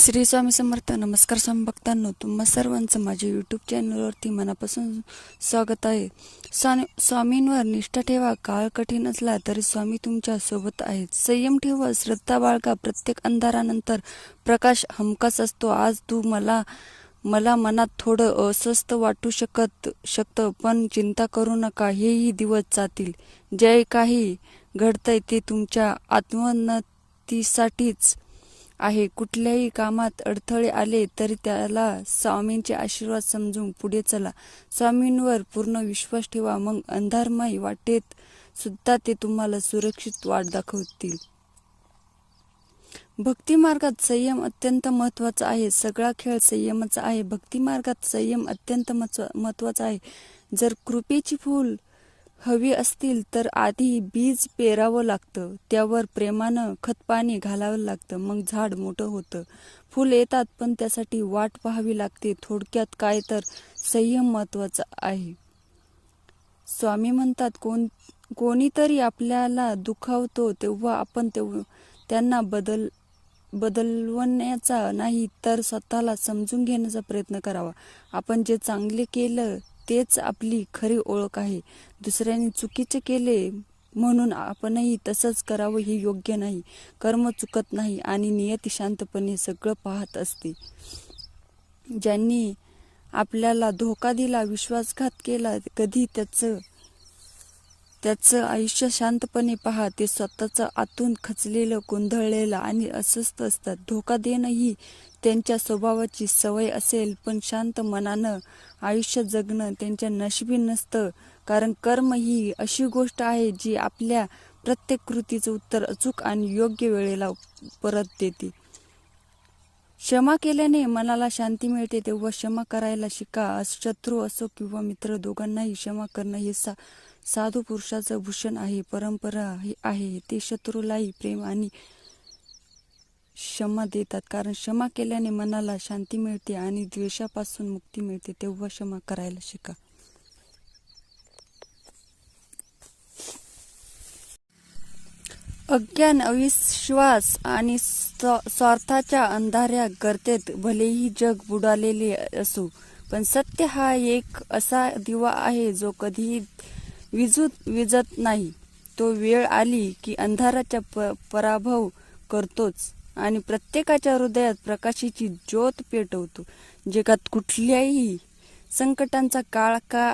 श्री स्वामी समर्थ नमस्कार स्वामी भक्तांनो. तुम्हा सर्वांचं माझ्या यूट्यूब चॅनलवरती मनापासून स्वागत आहे. स्वामी स्वामींवर निष्ठा ठेवा काळ कठीण असला तरी स्वामी तुमच्यासोबत आहेत. संयम ठेवा श्रद्धा बाळगा प्रत्येक अंधारानंतर प्रकाश हमकाच असतो. आज तू मला मला मनात थोडं अस्वस्थ वाटू शकत शकतं पण चिंता करू नका हेही दिवस जातील. जे काही घडतंय ते तुमच्या आत्मोन्नतीसाठीच आहे. कुठल्याही कामात अडथळे आले तरी त्याला स्वामींचे आशीर्वाद समजून पुढे चला. स्वामींवर पूर्ण विश्वास ठेवा. मग अंधारमय वाटेत सुद्धा ते तुम्हाला सुरक्षित वाट दाखवतील. भक्ती मार्गात संयम अत्यंत महत्त्वाचा आहे. सगळा खेळ संयमाचा आहे. भक्ती मार्गात संयम अत्यंत महत्त्वाचा आहे. जर कृपेची फूल हवी असतील तर आधी बीज पेरावं लागतं. त्यावर प्रेमानं खतपाणी घालावं लागतं. मग झाड मोठं होतं. फुल येतात पण त्यासाठी वाट पाहावी लागते. थोडक्यात काय तर संयम महत्त्वाचा आहे. स्वामी म्हणतात कोण कोणीतरी आपल्याला दुखावतो तेव्हा आपण तेव्हा त्यांना बदल बदलवण्याचा नाही तर स्वतःला समजून घेण्याचा प्रयत्न करावा. आपण जे चांगले केलं तेच आपली खरी ओळख आहे. दुसऱ्यांनी चुकीचे केले म्हणून आपणही तसंच करावं हे योग्य नाही. कर्म चुकत नाही आणि नियती शांतपणे सगळं पाहत असते. ज्यांनी आपल्याला धोका दिला विश्वासघात केला कधी त्याचं त्याचं आयुष्य शांतपणे पहा ते स्वतःचं आतून खचलेलं गोंधळलेलं आणि अस्वस्थ असतात. धोका देणं ही त्यांच्या स्वभावाची सवय असेल पण शांत मनानं आयुष्य जगणं त्यांच्या नशिबी नसतं. कारण कर्म ही अशी गोष्ट आहे जी आपल्या प्रत्येक कृतीचं उत्तर अचूक आणि योग्य वेळेला परत देते. क्षमा केल्याने मनाला शांती मिळते तेव्हा क्षमा करायला शिका. शत्रू असो किंवा मित्र दोघांनाही क्षमा करणं हे सा साधू पुरुषाचं भूषण आहे परंपरा आहे. ते शत्रूलाही प्रेम आणि क्षमा देतात. कारण क्षमा केल्याने मनाला शांती मिळते आणि द्वेषापासून मुक्ती मिळते. तेव्हा क्षमा करायला शिका. अज्ञान अविश्वास आणि स्वार्थाच्या अंधाऱ्या गर्तेत भलेही जग बुडालेले असो पण सत्य हा एक असा दिवा आहे जो कधीही विजूत विजत नाही. तो वेळ आली की अंधाराचा प पराभव करतोच. आणि प्रत्येकाच्या हृदयात प्रकाशाची ज्योत पेटवतो. जगात कुठल्याही संकटांचा काळ का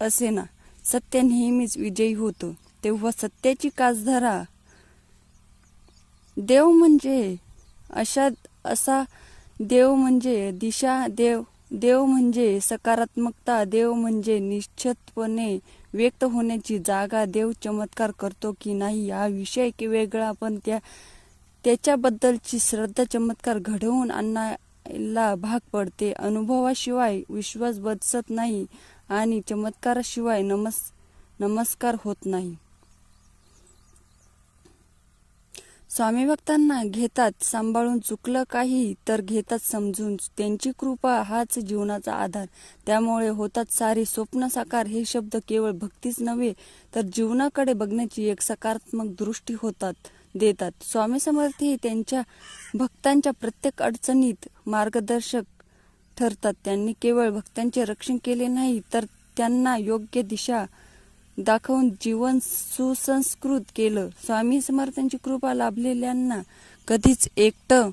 असे ना सत्य नेहमीच विजयी होतो. तेव्हा सत्याची कासधारा देव म्हणजे अशा असा देव म्हणजे दिशा देव देव म्हणजे सकारात्मकता देव म्हणजे निश्चितपणे व्यक्त होण्याची जागा देव चमत्कार करतो की नाही हा विषय की वेगळा पण त्या त्याच्याबद्दलची श्रद्धा चमत्कार घडवून आणण्याला भाग पडते. अनुभवाशिवाय विश्वास बदसत नाही आणि चमत्काराशिवाय नमस् नमस्कार होत नाही. स्वामी भक्तांना घेतात सांभाळून चुकलं काही तर घेतात समजून. त्यांची कृपा हाच जीवनाचा आधार. त्यामुळे होतात सारे स्वप्न साकार. हे शब्द केवळ भक्तीच नव्हे तर जीवनाकडे बघण्याची एक सकारात्मक दृष्टी होतात. देतात. स्वामी समर्थ हे त्यांच्या भक्तांच्या प्रत्येक अडचणीत मार्गदर्शक ठरतात. त्यांनी केवळ भक्तांचे रक्षण केले नाही तर त्यांना योग्य दिशा दाखवून जीवन सुसंस्कृत केलं. स्वामी समर्थांची कृपा लाभलेल्यांना कधीच एकटं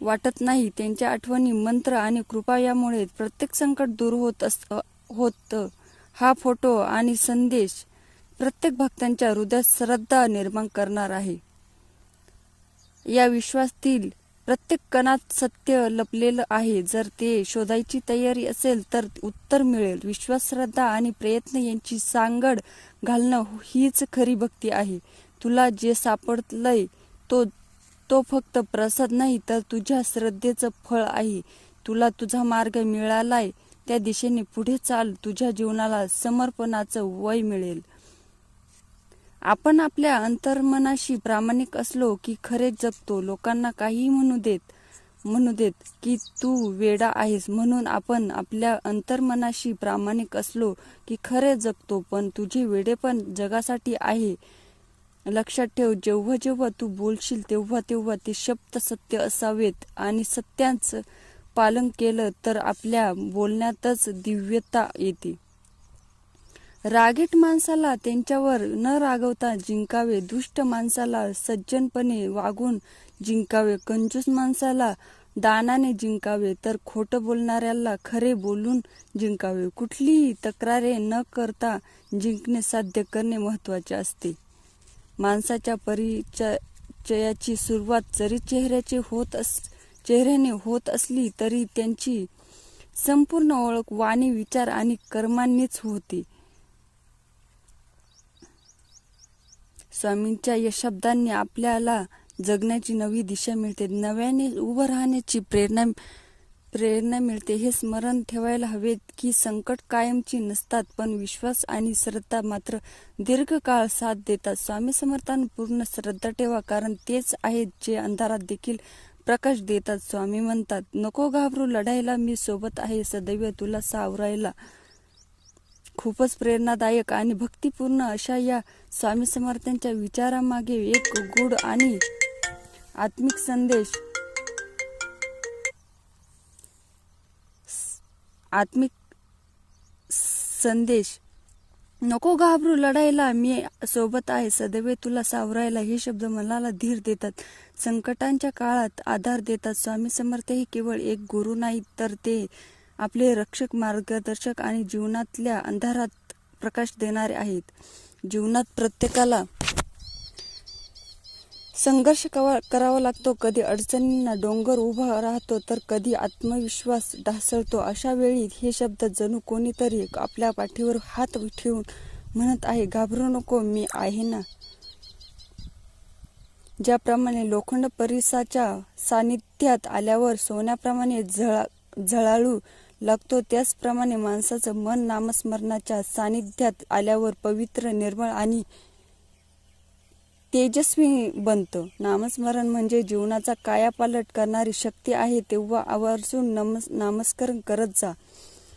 वाटत नाही. त्यांच्या आठवणी मंत्र आणि कृपा यामुळे प्रत्येक संकट दूर होत अस होत हा फोटो आणि संदेश प्रत्येक भक्तांच्या हृदयात श्रद्धा निर्माण करणार आहे. या विश्वासातील प्रत्येक कणात सत्य लपलेलं आहे. जर ते शोधायची तयारी असेल तर उत्तर मिळेल. विश्वास श्रद्धा आणि प्रयत्न यांची सांगड घालणं हीच खरी भक्ती आहे. तुला जे सापडलंय तो तो फक्त प्रसाद नाही तर तुझ्या श्रद्धेचं फळ आहे. तुला तुझा मार्ग मिळालाय. त्या दिशेने पुढे चाल. तुझ्या जीवनाला समर्पणाचं वय मिळेल. आपण आपल्या अंतर्मनाशी प्रामाणिक असलो की खरे जगतो लोकांना काही म्हणू देत म्हणू देत की तू वेडा आहेस म्हणून आपण आपल्या अंतर्मनाशी प्रामाणिक असलो की खरे जगतो पण तुझे वेडेपण जगासाठी आहे. लक्षात ठेव जेव्हा जेव्हा तू बोलशील तेव्हा तेव्हा ते शब्द सत्य असावेत आणि सत्यांच पालन केलं तर आपल्या बोलण्यातच दिव्यता येते. रागीट माणसाला त्यांच्यावर न रागवता जिंकावे दुष्ट माणसाला सज्जनपणे वागून जिंकावे कंजूस माणसाला दानाने जिंकावे तर खोटं बोलणाऱ्याला खरे बोलून जिंकावे. कुठलीही तक्रारे न करता जिंकणे साध्य करणे महत्त्वाचे असते. माणसाच्या परिचयाची सुरुवात जरी चेहऱ्याचे होत अस चेहऱ्याने होत असली तरी त्यांची संपूर्ण ओळख वाणी विचार आणि कर्मांनीच होते. स्वामींच्या या शब्दांनी आपल्याला जगण्याची नवी दिशा मिळते. नव्याने उभं राहण्याची प्रेरणा प्रेरणा मिळते. हे स्मरण ठेवायला हवे की संकट कायमची नसतात पण विश्वास आणि श्रद्धा मात्र दीर्घकाळ साथ देतात. स्वामी समर्थांना पूर्ण श्रद्धा ठेवा कारण तेच आहेत जे अंधारात देखील प्रकाश देतात. स्वामी म्हणतात नको घाबरू लढायला मी सोबत आहे. सदैव तुला सावरायला खूपच प्रेरणादायक आणि भक्तिपूर्ण अशा या स्वामी समर्थांच्या विचारामागे एक गूढ आणि आत्मिक संदेश. आत्मिक संदेश. नको घाबरू लढायला मी सोबत आहे सदैव तुला सावरायला. हे शब्द मनाला धीर देतात. संकटांच्या काळात आधार देतात. स्वामी समर्थ हे केवळ एक गुरु नाहीत तर ते आपले रक्षक मार्गदर्शक आणि जीवनातल्या अंधारात प्रकाश देणारे आहेत. जीवनात प्रत्येकाला संघर्ष कवा- करावा लागतो. कधी अडचणींना डोंगर उभा राहतो तर कधी आत्मविश्वास ढासळतो. अशा वेळी हे शब्द जणू कोणीतरी आपल्या पाठीवर हात ठेवून म्हणत आहे घाबरू नको मी आहे ना? ज्याप्रमाणे लोखंड परिसाच्या सानिध्यात आल्यावर सोन्याप्रमाणे झळा झळाळू लागतो. त्याचप्रमाणे माणसाचं मन नामस्मरणाच्या सानिध्यात आल्यावर पवित्र निर्मळ आणि तेजस्वी बनतं. नामस्मरण म्हणजे जीवनाचा कायापालट करणारी शक्ती आहे तेव्हा आवर्जून नमस नामस्करण करत जा.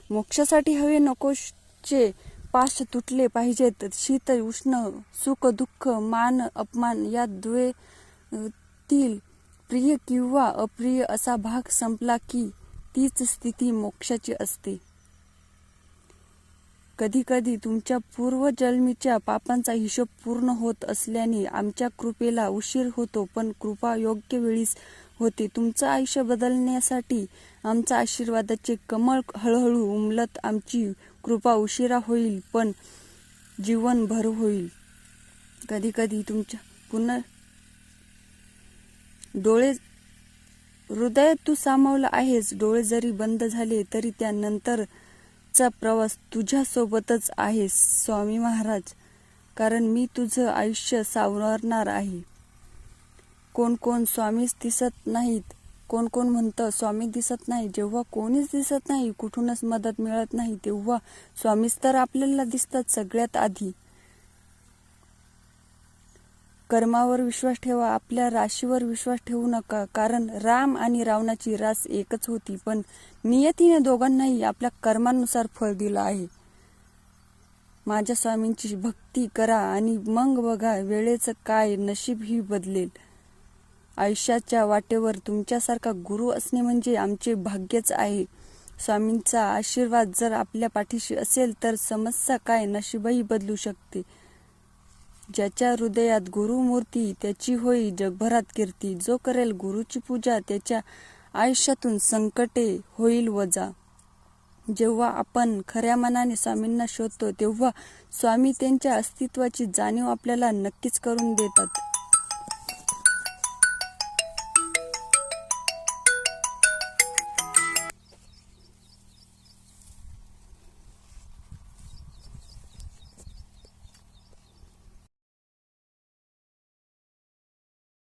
मोक्षासाठी हवे नकोचे पाश तुटले पाहिजेत. शीत उष्ण सुख दुःख मान अपमान या द्वेतील प्रिय किंवा अप्रिय असा भाग संपला की तीच स्थिती मोक्षाची असते. कधी कधी तुमच्या पूर्वजन्मीच्या पापांचा हिशोब पूर्ण होत असल्याने आमच्या कृपेला उशीर होतो पण कृपा योग्य वेळीस होते. तुमचं आयुष्य बदलण्यासाठी आमचा आशीर्वादाचे कमळ हळूहळू उमलत आमची कृपा उशिरा होईल पण जीवनभर होईल. कधी कधी तुमच्या पुन्हा डोळे हृदयात तू सामावला आहेस डोळे जरी बंद झाले तरी त्यानंतरचा प्रवास तुझ्यासोबतच आहेस स्वामी महाराज. कारण मी तुझं आयुष्य सावरणार आहे. कोण कोण स्वामीच दिसत नाहीत कोण कोण म्हणतं स्वामी दिसत नाही. जेव्हा कोणीच दिसत नाही कुठूनच मदत मिळत नाही तेव्हा स्वामीच तर आपल्याला दिसतात सगळ्यात आधी. कर्मावर विश्वास ठेवा आपल्या राशीवर विश्वास ठेवू नका. कारण राम आणि रावणाची रास एकच होती पण नियतीने दोघांनाही आपल्या कर्मानुसार फळ दिलं आहे. माझ्या स्वामींची भक्ती करा आणि मग बघा वेळेचं काय नशीबही बदलेल. आयुष्याच्या वाटेवर तुमच्यासारखा गुरु असणे म्हणजे आमचे भाग्यच आहे. स्वामींचा आशीर्वाद जर आपल्या पाठीशी असेल तर समस्या काय नशीबही बदलू शकते. ज्याच्या हृदयात गुरुमूर्ती त्याची होई जगभरात कीर्ती. जो करेल गुरुची पूजा त्याच्या आयुष्यातून संकटे होईल वजा. जेव्हा आपण खऱ्या मनाने स्वामींना शोधतो तेव्हा स्वामी त्यांच्या अस्तित्वाची जाणीव आपल्याला नक्कीच करून देतात.